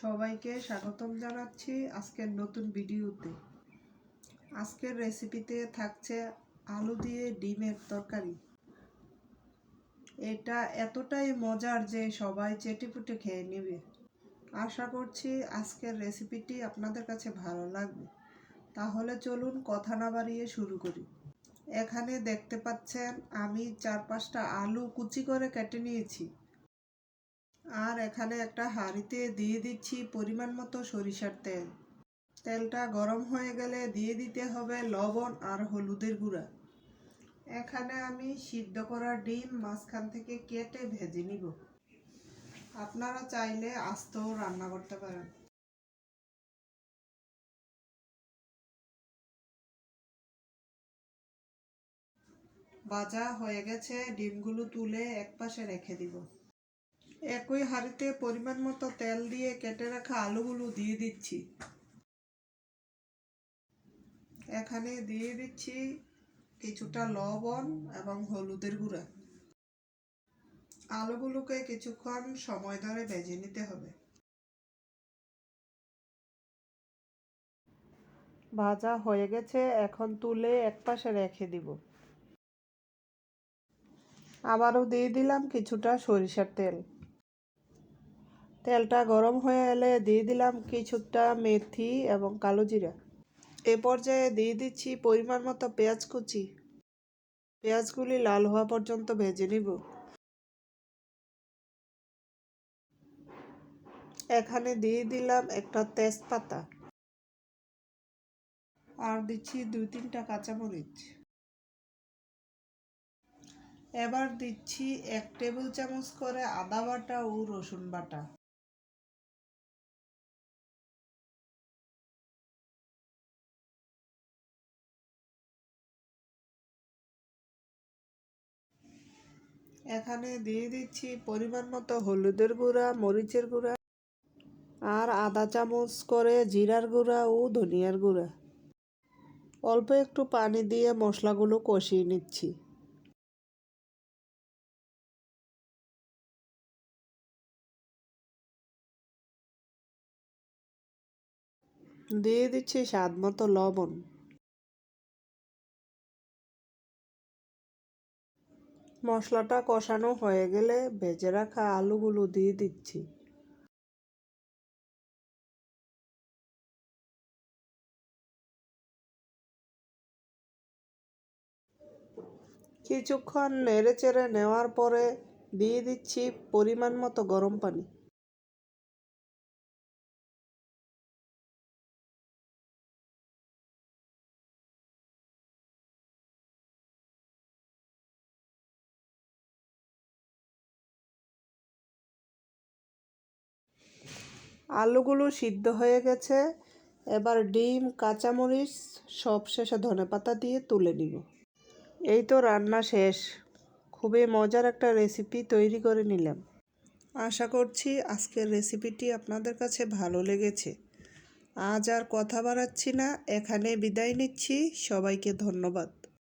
সবাইকে স্বাগতম জানাচ্ছি আজকের নতুন ভিডিওতে। আজকের রেসিপিতে থাকছে আলু দিয়ে ডিমের তরকারি। এটা এতটাই মজার যে সবাই চেটেপুটে খেয়ে নেবে। আশা করছি আজকের রেসিপিটি আপনাদের কাছে ভালো লাগবে। তাহলে চলুন কথা না বাড়িয়ে শুরু করি। এখানে দেখতে পাচ্ছেন, আমি চার পাঁচটা আলু কুচি করে কেটে নিয়েছি। আর এখানে একটা হাঁড়িতে দিয়ে দিচ্ছি পরিমাণ মতো সরিষার তেল। তেলটা গরম হয়ে গেলে দিয়ে দিতে হবে লবণ আর হলুদের গুঁড়া। এখানে আমি সিদ্ধ করা ডিম মাঝখান থেকে কেটে ভেজে নিব। আপনারা চাইলে আস্তেও রান্না করতে পারেন। ভাজা হয়ে গেছে, ডিমগুলো তুলে একপাশে রেখে দিব। একই হাঁড়িতে পরিমাণ মতো তেল দিয়ে কেটে রাখা আলুগুলো দিয়ে দিচ্ছি। এখানে দিয়ে দিচ্ছি কিছুটা লবণ এবং হলুদের গুঁড়া। আলুগুলোকে কিছুক্ষণ সময় ধরে ভেজে নিতে হবে। ভাজা হয়ে গেছে, এখন তুলে একপাশে রেখে দিব। আবারও দিয়ে দিলাম কিছুটা সরিষার তেল। তেলটা গরম হয়ে এলে দিয়ে দিলাম কিছুটা মেথি এবং কালো জিরা। এ পর্যায়ে দিয়ে দিচ্ছি পরিমাণ মতো পেঁয়াজ কুচি। পেঁয়াজগুলি লাল হওয়া পর্যন্ত ভেজে নিব। এখানে দিয়ে দিলাম একটা তেজপাতা। আর দিচ্ছি দুই তিনটা কাঁচামরিচ। এবার দিচ্ছি এক টেবিল চামচ করে আদা বাটা ও রসুন বাটা। এখানে দিয়ে দিচ্ছি পরিমাণ মতো হলুদের গুঁড়া, মরিচের গুঁড়া আর আধা চামচ করে জিরার গুঁড়া ও ধনিয়ার গুঁড়া। অল্প একটু পানি দিয়ে মশলাগুলো কষিয়ে নিচ্ছি। দিয়ে দিচ্ছি স্বাদ মতো লবণ। মশলাটা কষানো হয়ে গেলে ভেজে রাখা আলুগুলো দিয়ে দিচ্ছি। কিছুক্ষণ নেড়ে চেড়ে নেওয়ার পরে দিয়ে দিচ্ছি পরিমাণ মতো গরম পানি। আলুগুলো সিদ্ধ হয়ে গেছে। এবার ডিম, কাঁচামরিচ, সব শেষে ধনে পাতা দিয়ে তুলে নিব। এই তো রান্না শেষ। খুবই মজার একটা রেসিপি তৈরি করে নিলাম। আশা করছি আজকের রেসিপিটি আপনাদের কাছে ভালো লেগেছে। আজ আর কথা বাড়াচ্ছি না। এখানে বিদায় নিচ্ছি। সবাইকে ধন্যবাদ।